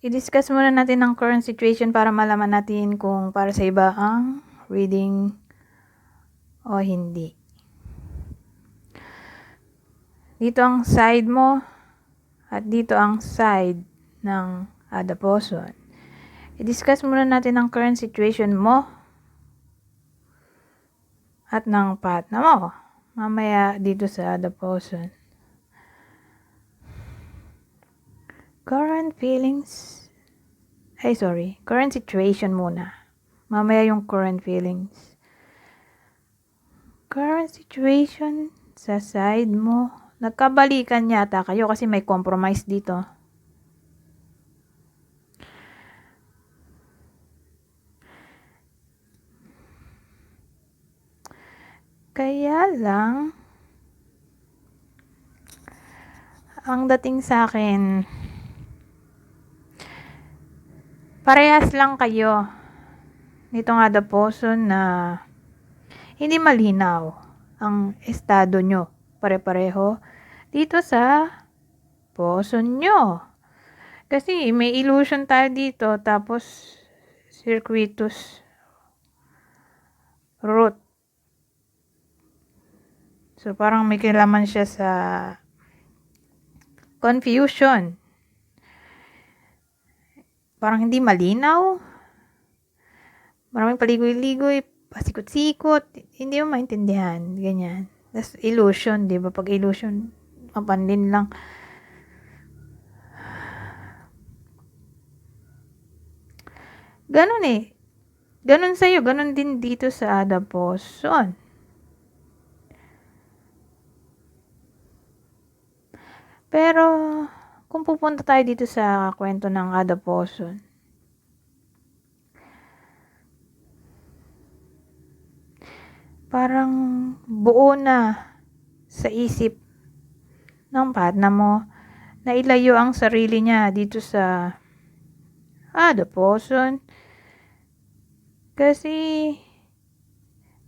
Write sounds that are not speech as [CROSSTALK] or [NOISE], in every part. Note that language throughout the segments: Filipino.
i-discuss muna natin ang current situation para malaman natin kung para sa iba ang reading o hindi. Dito ang side mo at dito ang side ng adaposon. I-discuss muna natin ang current situation mo at ng partner mo. Mamaya dito sa adaposon. Current feelings. Ay, sorry. Current situation muna. Mamaya yung current feelings. Current situation sa side mo. Nagkabalikan yata kayo kasi may compromise dito. Kaya lang, ang dating sa akin, parehas lang kayo nitong adaposon na hindi malinaw ang estado nyo pare-pareho dito sa poson nyo. Kasi may illusion tayo dito tapos circuitous root. So parang may kilaman siya sa confusion. Parang hindi malinaw. Maraming paligoy-ligoy, pasikot-sikot. Hindi mo maintindihan. Ganyan. That's illusion, di ba? Pag illusion, mapanlin lang. Ganon eh. Ganon sa'yo. Ganon din dito sa adaposon. Pero, kung pupunta tayo dito sa kwento ng adaposon, parang buo na sa isip ng partner mo na ilayo ang sarili niya dito sa adaposon. Kasi,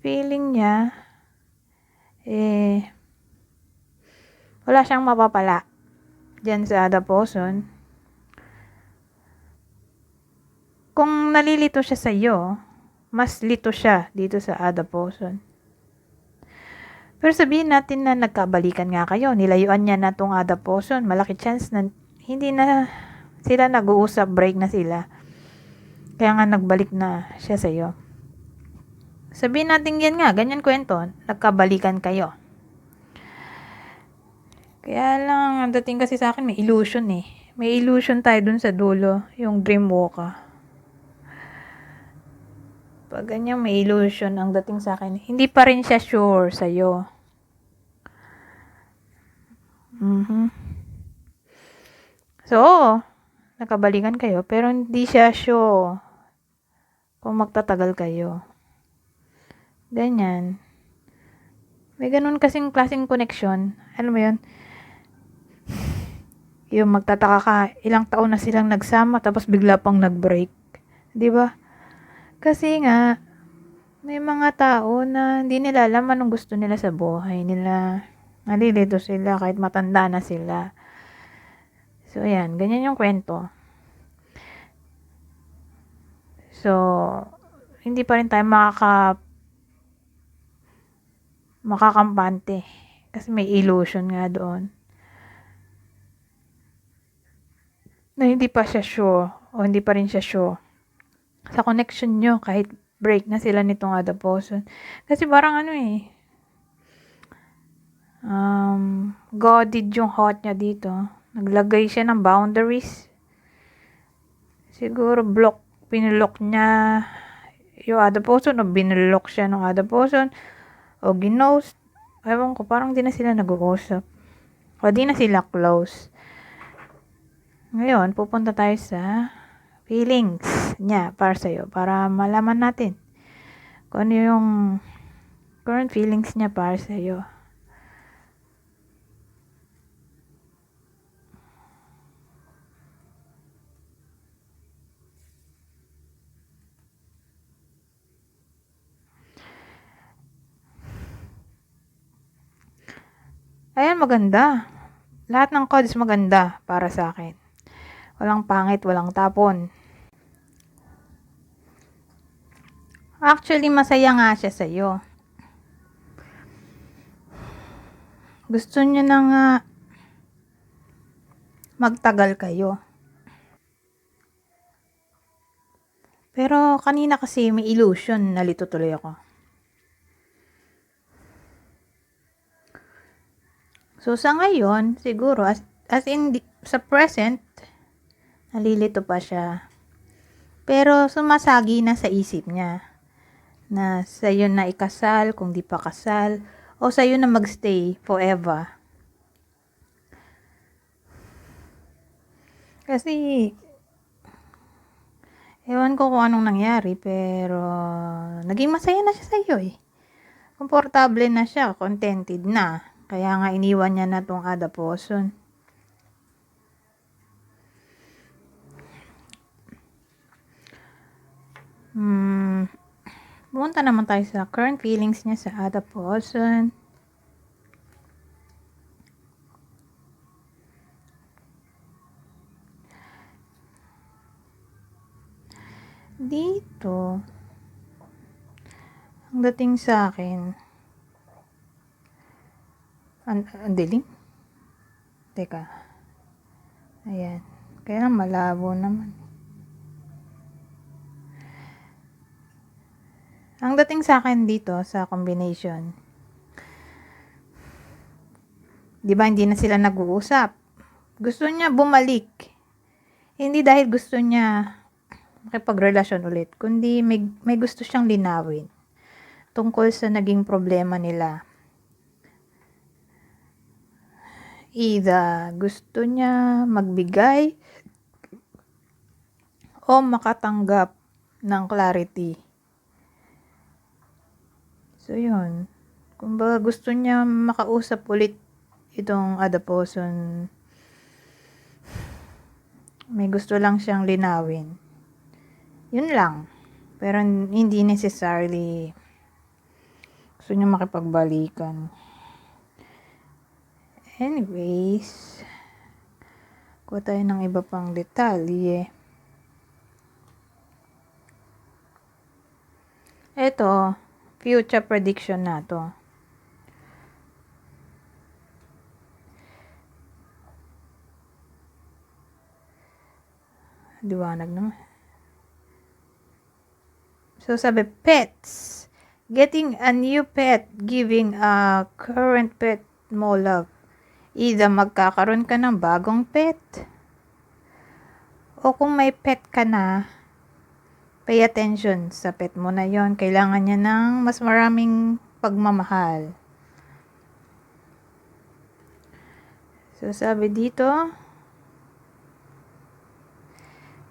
feeling niya, eh, wala siyang mapapala dyan sa adaposon. Kung nalilito siya sa iyo, mas lito siya dito sa adaposon. Pero sabihin natin na nagkabalikan nga kayo, nilayuan niya na tong adaposon, malaki chance na hindi na sila nag-uusap, break na sila. Kaya nga nagbalik na siya sa iyo. Sabihin natin yan nga, ganyan kwento, nagkabalikan kayo. Kaya lang, ang dating kasi sa akin, may illusion eh. May illusion tayo dun sa dulo, yung dream walker. Pag ganyan, may illusion ang dating sa akin. Hindi pa rin siya sure sa'yo. Mhm. So, nakabalikan kayo, pero hindi siya sure kung magtatagal kayo. Ganyan. May ganun kasing klaseng connection. Alam mo yun? Yung magtataka ka, ilang taon na silang nagsama, tapos bigla pang nag-break. Di ba? Kasi nga, may mga tao na hindi nila alam anong gusto nila sa buhay nila. Nalilito sila kahit matanda na sila. So, ayan. Ganyan yung kwento. So, hindi pa rin tayo makaka makakampante. Kasi may illusion nga doon. Na hindi pa siya sure o hindi pa rin siya sure sa connection nyo kahit break na sila nitong adaposon. Kasi parang ano eh, um, godid yung heart niya dito. Naglagay siya ng boundaries. Siguro block, pinlock niya yung adaposon o binlock siya ng adaposon o ginost. Ewan ko, parang di na sila nag-uusap. O di na sila close. Ngayon, pupunta tayo sa feelings niya para sa'yo. Para malaman natin kung ano yung current feelings niya para sa'yo. Ayan, maganda. Lahat ng codes maganda para sa akin. Walang pangit, walang tapon. Actually, masaya nga siya sa'yo. Gusto niya na nga magtagal kayo. Pero kanina kasi may illusion, nalito tuloy ako. So sa ngayon, siguro as, as in di- sa present, nalilito pa siya. Pero sumasagi na sa isip niya na sa'yo na ikasal kung di pa kasal o sa'yo na magstay forever. Kasi ewan ko kung anong nangyari pero naging masaya na siya sa'yo eh. Komportable na siya, contented na. Kaya nga iniwan niya na tong Ada Poson. Hmm. Pumunta naman tayo sa current feelings niya sa Ada Poson. Dito, ang dating sa akin, ang, ang dilim? Teka. Ayan. Kaya malabo naman. Ang dating sa akin dito sa combination, di ba hindi na sila nag-uusap? Gusto niya bumalik. Hindi dahil gusto niya makipagrelasyon ulit, kundi may, may gusto siyang linawin tungkol sa naging problema nila. Either gusto niya magbigay o makatanggap ng clarity. So, yun. Kumbaga gusto niya makausap ulit itong Adaposon. May gusto lang siyang linawin. Yun lang. Pero hindi necessarily gusto niya makipagbalikan. Anyways, kuha tayo ng iba pang detalye. Ito, future prediction na to. Liwanag naman. So, sabi, pets. Getting a new pet, giving a current pet more love. Either magkakaroon ka ng bagong pet, o kung may pet ka na, pay attention sa pet mo na yon Kailangan niya ng mas maraming pagmamahal. So, sabi dito,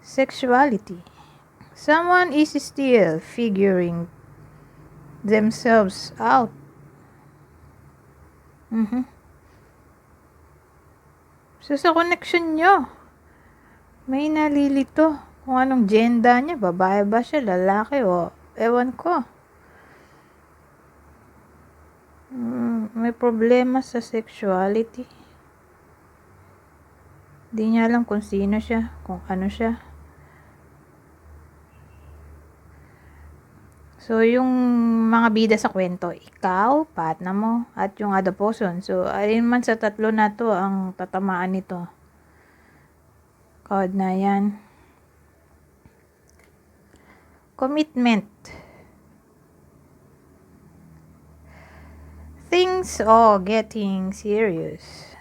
sexuality. Someone is still figuring themselves out. Mhm. So, sa connection nyo, may nalilito kung anong gender niya, babae ba siya, lalaki o ewan ko. Mm, may problema sa sexuality. Di niya alam kung sino siya, kung ano siya. So, yung mga bida sa kwento, ikaw, partner mo, at yung adaposon. So, alin man sa tatlo na to ang tatamaan nito. Card na yan. Commitment. Things are getting serious.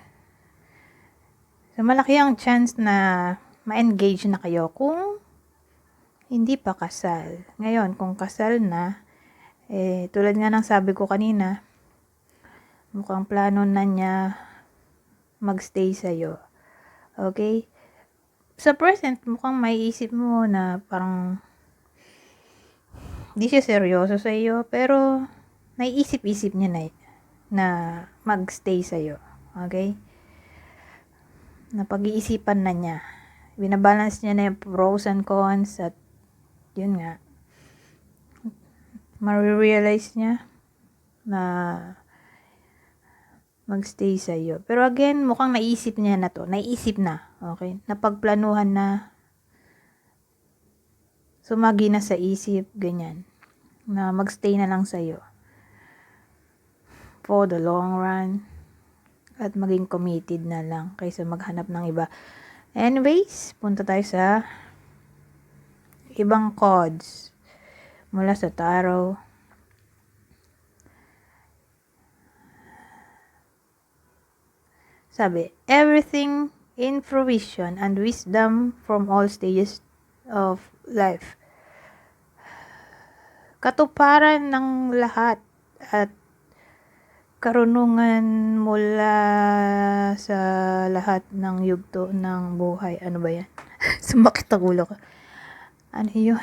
So, malaki ang chance na ma-engage na kayo kung hindi pa kasal. Ngayon, kung kasal na, eh, tulad nga ng sabi ko kanina, mukhang plano na niya magstay sa'yo. Okay? Sa present, mukhang may isip mo na parang di siya seryoso sa iyo, pero naiisip-isip niya na, na magstay sa iyo. Okay? Napag-iisipan na niya. Binabalance niya na yung pros and cons at yun nga, marirealize niya na magstay sa iyo. Pero again, mukhang naisip niya na to. Naisip na. Okay? Napagplanuhan na. Sumagi na sa isip. Ganyan. Na magstay na lang sa iyo. For the long run. At maging committed na lang. Kaysa maghanap ng iba. Anyways, punta tayo sa ibang cards. Mula sa tarot. Sabi, everything in fruition and wisdom from all stages of life. Katuparan ng lahat at karunungan mula sa lahat ng yugto ng buhay. Ano ba yan? [LAUGHS] Sumakit ang ulo ko. Ano yun?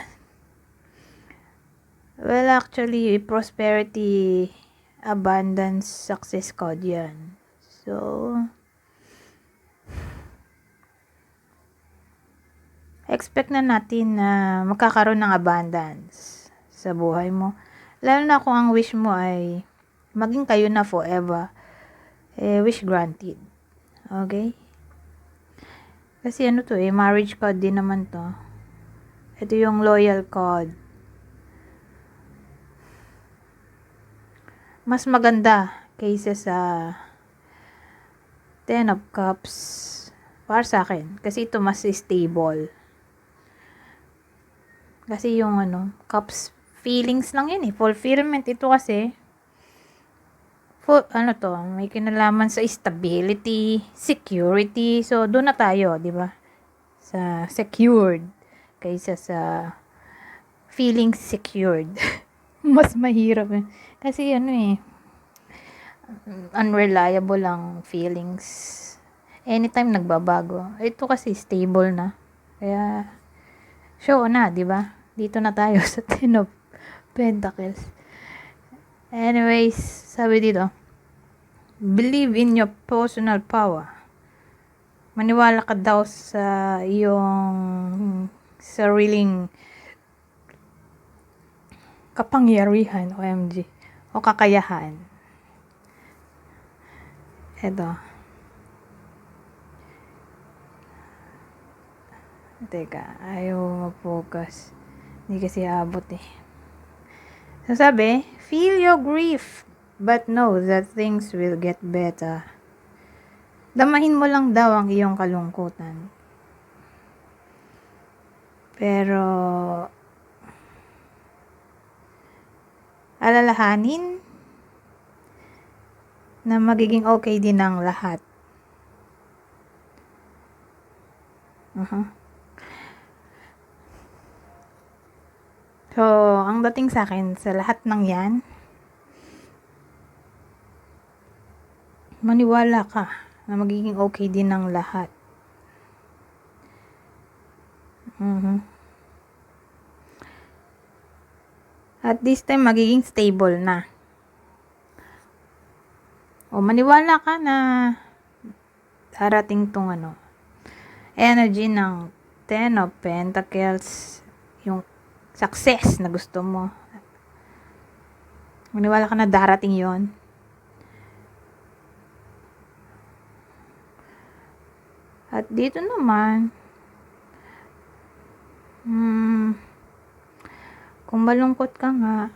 Well, actually, prosperity, abundance, success code yan. So, expect na natin na magkakaroon ng abundance sa buhay mo. Lalo na kung ang wish mo ay maging kayo na forever. Eh, wish granted. Okay? Kasi ano to eh, marriage card din naman to. Ito yung loyal card. Mas maganda kaysa sa Ten of Cups para sa akin. Kasi ito mas stable. Kasi yung ano, cups, feelings lang yun eh. Fulfillment. Ito kasi, full, ano to, may kinalaman sa stability, security. So, doon na tayo, di ba? Sa secured. Kaysa sa feeling secured. [LAUGHS] Mas mahirap eh. Kasi ano eh, unreliable ang feelings. Anytime nagbabago. Ito kasi stable na. Kaya, show na, di ba? Dito na tayo [LAUGHS] sa Ten of Pentacles. Anyways, sabi dito, believe in your personal power. Maniwala ka daw sa iyong sariling kapangyarihan, OMG, o kakayahan. Eto. Teka, ayaw ma-focus. Hindi kasi abot eh. So sabi, feel your grief, but know that things will get better. Damahin mo lang daw ang iyong kalungkutan. Pero, alalahanin na magiging okay din ang lahat. Uh-huh. So, ang dating sa akin, sa lahat ng yan, maniwala ka na magiging okay din ang lahat. Mhm. At this time, magiging stable na. O, maniwala ka na darating tong ano, energy ng Ten of Pentacles, yung success na gusto mo. Maniwala ka na darating yon At dito naman, hmm, kung malungkot ka nga,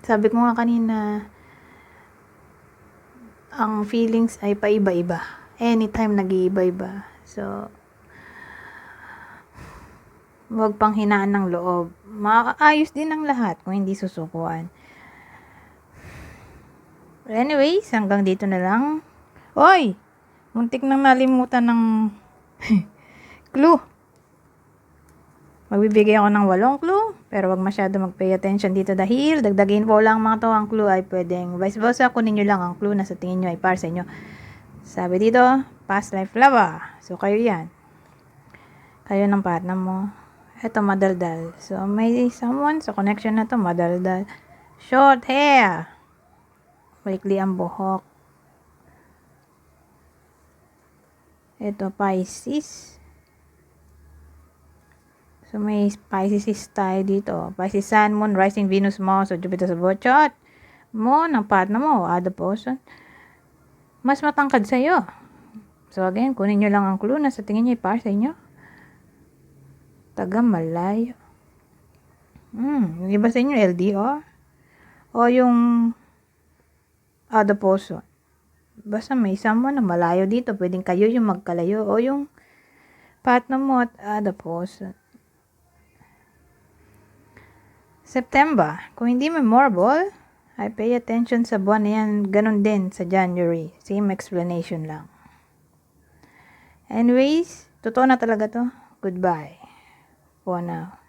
sabi ko nga kanina, ang feelings ay paiba-iba. Anytime nag-iiba-iba. So, Huwag pang hinaan ng loob. Maayos din ang lahat kung hindi susukuan. Anyways, hanggang dito na lang. Oy! Muntik nang nalimutan ng [LAUGHS] clue. Magbibigay ako ng walong clue, pero wag masyado mag-pay attention dito dahil dagdagin po lang mga to ang clue ay pwedeng vice versa, kunin nyo lang ang clue na sa tingin nyo ay para sa inyo. Sabi dito, past life lover. So, kayo yan. Kayo ng partner mo. Ito, madaldal. So, may someone sa connection na to, madaldal. Short hair. Maikli ang buhok. Ito, Pisces. So, may Pisces tayo dito. Pisces Sun, Moon, Rising, Venus, Mars, o Jupiter sa buhat. Mo, ng partner mo, other person. mas matangkad sa'yo. So again, kunin nyo lang ang clue na sa tingin nyo para sa inyo. Taga malayo. Hmm, yung iba sa inyo LDR? O yung adoption? Basta may someone na malayo dito, pwedeng kayo yung magkalayo o yung partner mo at adoption. September, kung hindi memorable, ay pay attention sa buwan na yan. Ganon din sa January. Same explanation lang. Anyways, totoo na talaga to. Goodbye. For now.